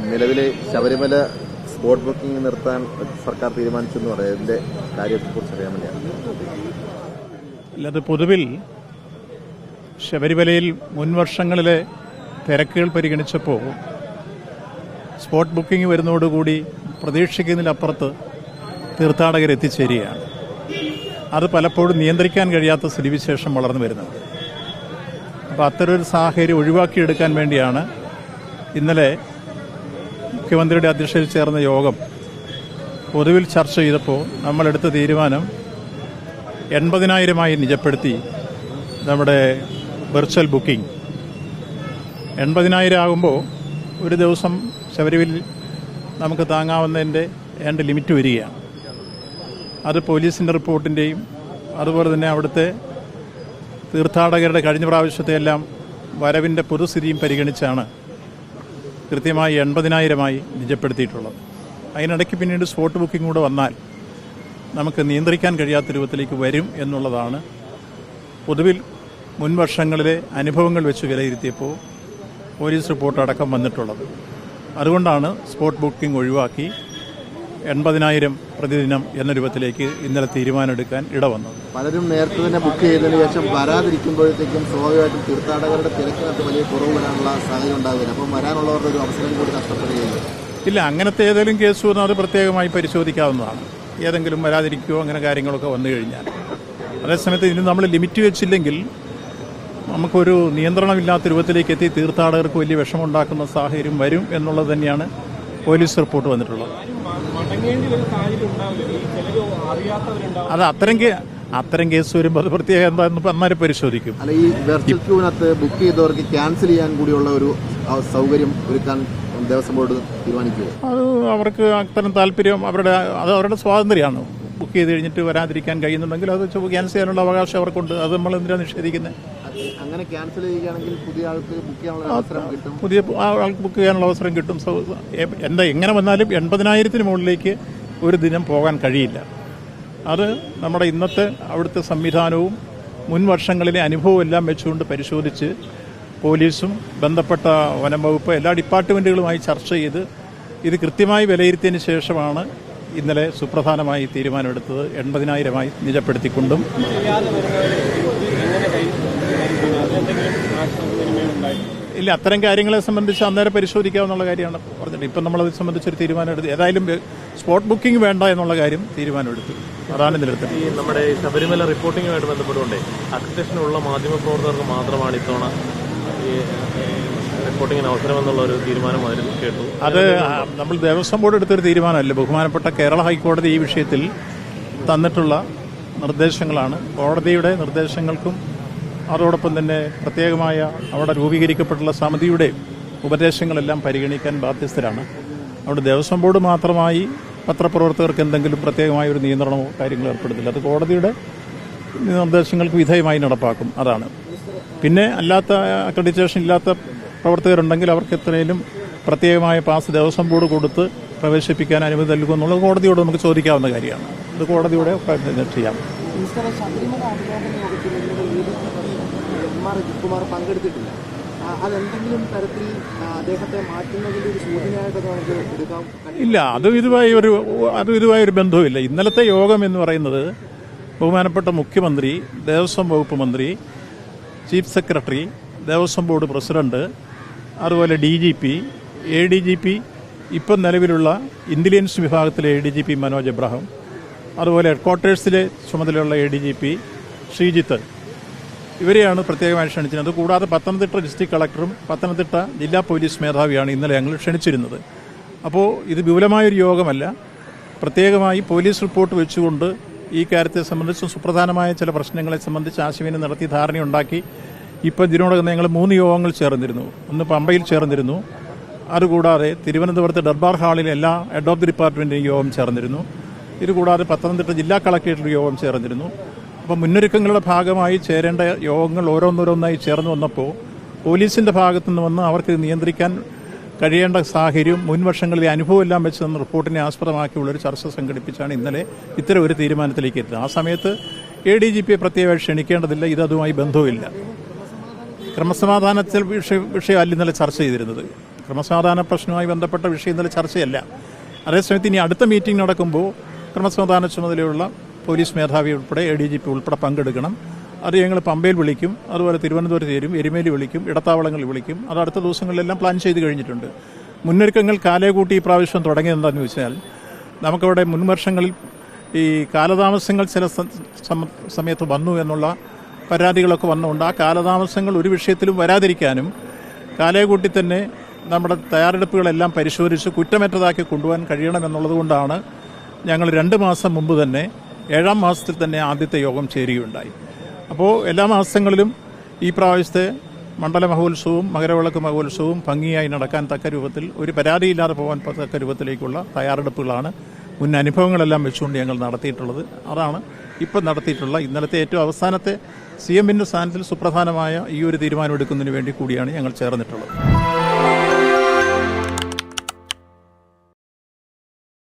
നിലവിലെ Sabarimala spot booking നിർത്താൻ സർക്കാർ തീരുമാനിച്ചെന്ന് പറയാം. ഇതിന്റെ കാര്യത്തെക്കുറിച്ച് അറിയാൻ വേണ്ടിയാണ്. അല്ലാതെ പൊതുവിൽ ശബരിമലയിൽ മുൻവർഷങ്ങളിലെ തിരക്കുകൾ പരിഗണിച്ചപ്പോൾ സ്പോട്ട് ബുക്കിംഗ് വരുന്നതോടുകൂടി പ്രതീക്ഷിക്കുന്നതിലപ്പുറത്ത് തീർത്ഥാടകർ എത്തിച്ചേരുകയാണ്. അത് പലപ്പോഴും നിയന്ത്രിക്കാൻ കഴിയാത്ത സ്ഥിതിവിശേഷം വളർന്നു വരുന്നത് അപ്പോൾ അത്തരമൊരു സാഹചര്യം ഒഴിവാക്കിയെടുക്കാൻ വേണ്ടിയാണ് ഇന്നലെ മുഖ്യമന്ത്രിയുടെ അധ്യക്ഷതയിൽ ചേർന്ന യോഗം പൊതുവിൽ ചർച്ച ചെയ്തപ്പോൾ നമ്മളെടുത്ത തീരുമാനം എൺപതിനായിരമായി നിജപ്പെടുത്തി നമ്മുടെ വെർച്വൽ ബുക്കിംഗ്. എൺപതിനായിരം ആകുമ്പോൾ ഒരു ദിവസം ശബരിമല നമുക്ക് താങ്ങാവുന്നതിന്റെ ഏണ്ട ലിമിറ്റ് വരികയാണ്. അത് പോലീസിന്റെ റിപ്പോർട്ടിന്റെയും അതുപോലെ തന്നെ അവിടുത്തെ തീർത്ഥാടകരുടെ കഴിഞ്ഞ പ്രാവശ്യത്തെ എല്ലാം വരവിന്റെ പൊതുസ്ഥിതിയും പരിഗണിച്ചാണ് കൃത്യമായി എൺപതിനായിരമായി നിജപ്പെടുത്തിയിട്ടുള്ളത്. അതിനിടയ്ക്ക് പിന്നീട് സ്പോട്ട് ബുക്കിംഗ് കൂടെ വന്നാൽ നമുക്ക് നിയന്ത്രിക്കാൻ കഴിയാത്ത രൂപത്തിലേക്ക് വരും എന്നുള്ളതാണ്. പൊതുവിൽ മുൻ വർഷങ്ങളിലെ അനുഭവങ്ങൾ വെച്ച് വിലയിരുത്തിയപ്പോൾ പോലീസ് റിപ്പോർട്ട് അടക്കം വന്നിട്ടുള്ളത്. അതുകൊണ്ടാണ് സ്പോട്ട് ബുക്കിംഗ് ഒഴിവാക്കി എൺപതിനായിരം പ്രതിദിനം എന്ന രൂപത്തിലേക്ക് ഇന്നലെ തീരുമാനമെടുക്കാൻ ഇടവന്നത് പലരും നേരത്തെ തന്നെ ബുക്ക് ചെയ്തതിനു ശേഷം വരാതിരിക്കുമ്പോഴത്തേക്കും സ്വാഭാവികമായിട്ടും തീർത്ഥാടകരുടെ തിരക്കിനകത്ത് വലിയ കുറവ് വരാനുള്ള സാഹചര്യം ഉണ്ടാവില്ല അപ്പം വരാനുള്ളവരുടെ ഒരു അവസരം കൂടി നഷ്ടപ്പെടുകയില്ല ഇല്ല അങ്ങനത്തെ ഏതെങ്കിലും കേസ് വന്നാൽ അത് പ്രത്യേകമായി പരിശോധിക്കാവുന്നതാണ്. ഏതെങ്കിലും വരാതിരിക്കുകയോ അങ്ങനെ കാര്യങ്ങളൊക്കെ വന്നു കഴിഞ്ഞാൽ. അതേസമയത്ത് ഇനി നമ്മൾ ലിമിറ്റ് വെച്ചില്ലെങ്കിൽ നമുക്കൊരു നിയന്ത്രണമില്ലാത്ത രൂപത്തിലേക്ക് എത്തി തീർത്ഥാടകർക്ക് വലിയ വിഷമമുണ്ടാക്കുന്ന സാഹചര്യം വരും എന്നുള്ളത് തന്നെയാണ് പോലീസ് റിപ്പോർട്ട് വന്നിട്ടുള്ളത്. അത് അത്തരം കേ അത്തരം കേസ് വരുമ്പോൾ അത് പ്രത്യേകം എന്താണെന്ന് അന്നേരം പരിശോധിക്കും. അല്ല ഈ വെർച്വൽ ക്യൂവിനകത്ത് ബുക്ക് ചെയ്തവർക്ക് ക്യാൻസൽ ചെയ്യാൻ കൂടിയുള്ള ഒരു സൗകര്യം ഒരുക്കാൻ ദേവസ്വം ബോർഡ് തീരുമാനിക്കുമോ അത് അവർക്ക് അത്തരം താല്പര്യം അവരുടെ അത് അവരുടെ സ്വാതന്ത്ര്യമാണ്. ബുക്ക് ചെയ്ത് കഴിഞ്ഞിട്ട് വരാതിരിക്കാൻ കഴിയുന്നുണ്ടെങ്കിൽ അത് ക്യാൻസൽ ചെയ്യാനുള്ള അവകാശം അവർക്കുണ്ട്. അത് നമ്മൾ എന്തിനാണ് നിഷേധിക്കുന്നത് അങ്ങനെ ക്യാൻസൽ ചെയ്യുകയാണെങ്കിൽ പുതിയ ആൾക്ക് ബുക്ക് ചെയ്യാനുള്ള അവസരം കിട്ടും. പുതിയ ആൾക്ക് ബുക്ക് ചെയ്യാനുള്ള അവസരം കിട്ടും. എന്താ എങ്ങനെ വന്നാലും എൺപതിനായിരത്തിന് മുകളിലേക്ക് ഒരു ദിനം പോകാൻ കഴിയില്ല. അത് നമ്മുടെ ഇന്നത്തെ അവിടുത്തെ സംവിധാനവും മുൻ വർഷങ്ങളിലെ അനുഭവം എല്ലാം വെച്ചുകൊണ്ട് പരിശോധിച്ച് പോലീസും ബന്ധപ്പെട്ട വനം വകുപ്പ് എല്ലാ ഡിപ്പാർട്ട്മെന്റുകളുമായി ചർച്ച ചെയ്ത് ഇത് കൃത്യമായി വിലയിരുത്തിയതിന് ശേഷമാണ് ഇന്നലെ സുപ്രധാനമായി തീരുമാനമെടുത്തത്. എൺപതിനായിരമായി നിജപ്പെടുത്തിക്കൊണ്ടും ഇല്ല അത്തരം കാര്യങ്ങളെ സംബന്ധിച്ച് അന്നേരം പരിശോധിക്കാവുന്ന കാര്യമാണ് പറഞ്ഞിട്ട്. ഇപ്പം നമ്മളത് സംബന്ധിച്ചൊരു തീരുമാനം എടുത്തു ഏതായാലും സ്പോട്ട് ബുക്കിംഗ് വേണ്ട എന്നുള്ള കാര്യം തീരുമാനമെടുത്തു. അതാണ് നിലത്ത് ഈ നമ്മുടെ ശബരിമല റിപ്പോർട്ടിങ്ങുമായിട്ട് ബന്ധപ്പെട്ടുകൊണ്ട് മാധ്യമ പ്രവർത്തകർക്ക് മാത്രമാണ് ഇത്തവണ ഈ അവസരം എന്നുള്ള ഒരു തീരുമാനമായിരുന്നു കേട്ടു അത് നമ്മൾ ദേവസ്വം ബോർഡ് എടുത്തൊരു തീരുമാനമല്ല? ബഹുമാനപ്പെട്ട കേരള ഹൈക്കോടതി ഈ വിഷയത്തിൽ തന്നിട്ടുള്ള നിർദ്ദേശങ്ങളാണ്. കോടതിയുടെ നിർദ്ദേശങ്ങൾക്കും അതോടൊപ്പം തന്നെ പ്രത്യേകമായ അവിടെ രൂപീകരിക്കപ്പെട്ടുള്ള സമിതിയുടെ ഉപദേശങ്ങളെല്ലാം പരിഗണിക്കാൻ ബാധ്യസ്ഥരാണ്. അവിടെ ദേവസ്വം ബോർഡ് മാത്രമായി പത്രപ്രവർത്തകർക്ക് എന്തെങ്കിലും പ്രത്യേകമായ ഒരു നിയന്ത്രണമോ കാര്യങ്ങളോ ഏർപ്പെടുത്തില്ല. അത് കോടതിയുടെ നിർദ്ദേശങ്ങൾക്ക് വിധേയമായി നടപ്പാക്കും. അതാണ്. പിന്നെ അല്ലാത്ത അക്രഡിറ്റേഷൻ ഇല്ലാത്ത പ്രവർത്തകരുണ്ടെങ്കിൽ അവർക്ക് എത്രയും പ്രത്യേകമായ പാസ് ദേവസ്വം ബോർഡ് കൊടുത്ത് പ്രവേശിപ്പിക്കാൻ അനുമതി നൽകുമെന്നുള്ളത് കോടതിയോട് നമുക്ക് ചോദിക്കാവുന്ന കാര്യമാണ്. അത് കോടതിയുടെ ചെയ്യാം മിനിസ്റ്ററെ ശബരിമല അവലോകന യോഗത്തിൽ ഇന്നലെ എ ആർ അജിത്കുമാർ പങ്കെടുത്തിട്ടില്ല അതെന്തെങ്കിലും തരത്തിൽ അദ്ദേഹത്തെ മാറ്റുന്നതിന്റെ ഒരു സൂചനയായിട്ട് നമുക്ക് എടുക്കാം. ഇല്ല അതും ഇതുമായി ഒരു അതും ഇതുമായി ഒരു ബന്ധവുമില്ല. ഇന്നലത്തെ യോഗം എന്ന് പറയുന്നത് ബഹുമാനപ്പെട്ട മുഖ്യമന്ത്രി ദേവസ്വം വകുപ്പ് മന്ത്രി chief secretary Devaswom board president അതുപോലെ D G P A D G P ഇപ്പം നിലവിലുള്ള ഇന്റലിജൻസ് വിഭാഗത്തിലെ A D G P Manoj Abraham അതുപോലെ ഹെഡ്ക്വാർട്ടേഴ്സിലെ ചുമതലയുള്ള A D G P Sreejith. ഇവരെയാണ് പ്രത്യേകമായി ക്ഷണിച്ചിരുന്നത്. കൂടാതെ പത്തനംതിട്ട ഡിസ്ട്രിക്ട് കളക്ടറും പത്തനംതിട്ട ജില്ലാ പോലീസ് മേധാവിയാണ് ഇന്നലെ ഞങ്ങൾ ക്ഷണിച്ചിരുന്നത്. അപ്പോൾ ഇത് വിപുലമായൊരു യോഗമല്ല. പ്രത്യേകമായി പോലീസ് റിപ്പോർട്ട് വെച്ചുകൊണ്ട് ഈ കാര്യത്തെ സംബന്ധിച്ച് സുപ്രധാനമായ ചില പ്രശ്നങ്ങളെ സംബന്ധിച്ച് ആശയവിനിമയം നടത്തി ധാരണയുണ്ടാക്കി ഇപ്പോൾ ഇതിനോടകം ഞങ്ങൾ മൂന്ന് യോഗങ്ങൾ ചേർന്നിരുന്നു. ഒന്ന് പമ്പയിൽ ചേർന്നിരുന്നു. അതുകൂടാതെ തിരുവനന്തപുരത്ത് ഡർബാർ ഹാളിൽ എല്ലാ ഹെഡ് ഓഫ് ദി ഡിപ്പാർട്ട്മെന്റിന്റെയും യോഗം ചേർന്നിരുന്നു. ഇതുകൂടാതെ പത്തനംതിട്ട ജില്ലാ കളക്ടറേറ്റിൽ യോഗം ചേർന്നിരുന്നു. അപ്പോൾ മുന്നൊരുക്കങ്ങളുടെ ഭാഗമായി ചേരേണ്ട യോഗങ്ങൾ ഓരോന്നോരോന്നായി ചേർന്ന് വന്നപ്പോൾ പോലീസിന്റെ ഭാഗത്തു നിന്ന് വന്ന് അവർക്ക് നിയന്ത്രിക്കാൻ കഴിയേണ്ട സാഹചര്യം മുൻവർഷങ്ങളിലെ അനുഭവം എല്ലാം വെച്ച് തന്ന റിപ്പോർട്ടിനെ ആസ്പദമാക്കിയുള്ളൊരു ചർച്ച സംഘടിപ്പിച്ചാണ് ഇന്നലെ ഇത്തരം ഒരു തീരുമാനത്തിലേക്ക് എത്തുന്നത് ആ സമയത്ത് എ ഡി ജി പിയെ പ്രത്യേകമായി ക്ഷണിക്കേണ്ടതില്ല ഇതതുമായി ബന്ധവുമില്ല. ക്രമസമാധാനത്തിൽ വിഷയ വിഷയമല്ല ഇന്നലെ ചർച്ച ചെയ്തിരുന്നത്. ക്രമസമാധാന പ്രശ്നവുമായി ബന്ധപ്പെട്ട വിഷയം ഇന്നലെ ചർച്ചയല്ല. അതേസമയത്ത് ഇനി അടുത്ത മീറ്റിംഗ് നടക്കുമ്പോൾ ക്രമസമാധാന ചുമതലയുള്ള പോലീസ് മേധാവി ഉൾപ്പെടെ എ ഡി ജി പി ഉൾപ്പെടെ പങ്കെടുക്കണം. അത് ഞങ്ങൾ പമ്പയിൽ വിളിക്കും. അതുപോലെ തിരുവനന്തപുരത്ത് ചേരും എരുമേലി വിളിക്കും ഇടത്താവളങ്ങളിൽ വിളിക്കും. അത് അടുത്ത ദിവസങ്ങളിലെല്ലാം പ്ലാൻ ചെയ്ത് കഴിഞ്ഞിട്ടുണ്ട്. മുന്നൊരുക്കങ്ങൾ കാലേ കൂട്ടി പ്രാവശ്യം തുടങ്ങിയതെന്താണെന്ന് വെച്ചാൽ നമുക്കവിടെ മുൻവർഷങ്ങളിൽ ഈ കാലതാമസങ്ങൾ ചില സമയത്ത് വന്നു എന്നുള്ള പരാതികളൊക്കെ വന്നുകൊണ്ട് ആ കാലതാമസങ്ങൾ ഒരു വിഷയത്തിലും വരാതിരിക്കാനും കാലയെകൂട്ടി തന്നെ നമ്മുടെ തയ്യാറെടുപ്പുകളെല്ലാം പരിശോധിച്ച് കുറ്റമറ്റതാക്കി കൊണ്ടുപോകാൻ കഴിയണമെന്നുള്ളത് കൊണ്ടാണ് ഞങ്ങൾ രണ്ട് മാസം മുമ്പ് തന്നെ ഏഴാം മാസത്തിൽ തന്നെ ആദ്യത്തെ യോഗം ചേരുകയുണ്ടായി. അപ്പോൾ എല്ലാ മാസങ്ങളിലും ഈ പ്രാവശ്യത്തെ മണ്ഡല മഹോത്സവവും മകരവിളക്ക് മഹോത്സവവും ഭംഗിയായി നടക്കാൻ തക്ക രൂപത്തിൽ ഒരു പരാതിയില്ലാതെ പോകാൻ തക്ക രൂപത്തിലേക്കുള്ള തയ്യാറെടുപ്പുകളാണ് മുൻ അനുഭവങ്ങളെല്ലാം വെച്ചുകൊണ്ട് ഞങ്ങൾ നടത്തിയിട്ടുള്ളത്. അതാണ് ഇപ്പം നടത്തിയിട്ടുള്ള ഇന്നലത്തെ ഏറ്റവും അവസാനത്തെ സി എമ്മിന്റെ സ്ഥാനത്തിൽ സുപ്രധാനമായ ഈ ഒരു തീരുമാനം എടുക്കുന്നതിന് വേണ്ടി കൂടിയാണ് ഞങ്ങൾ ചേർന്നിട്ടുള്ളത്.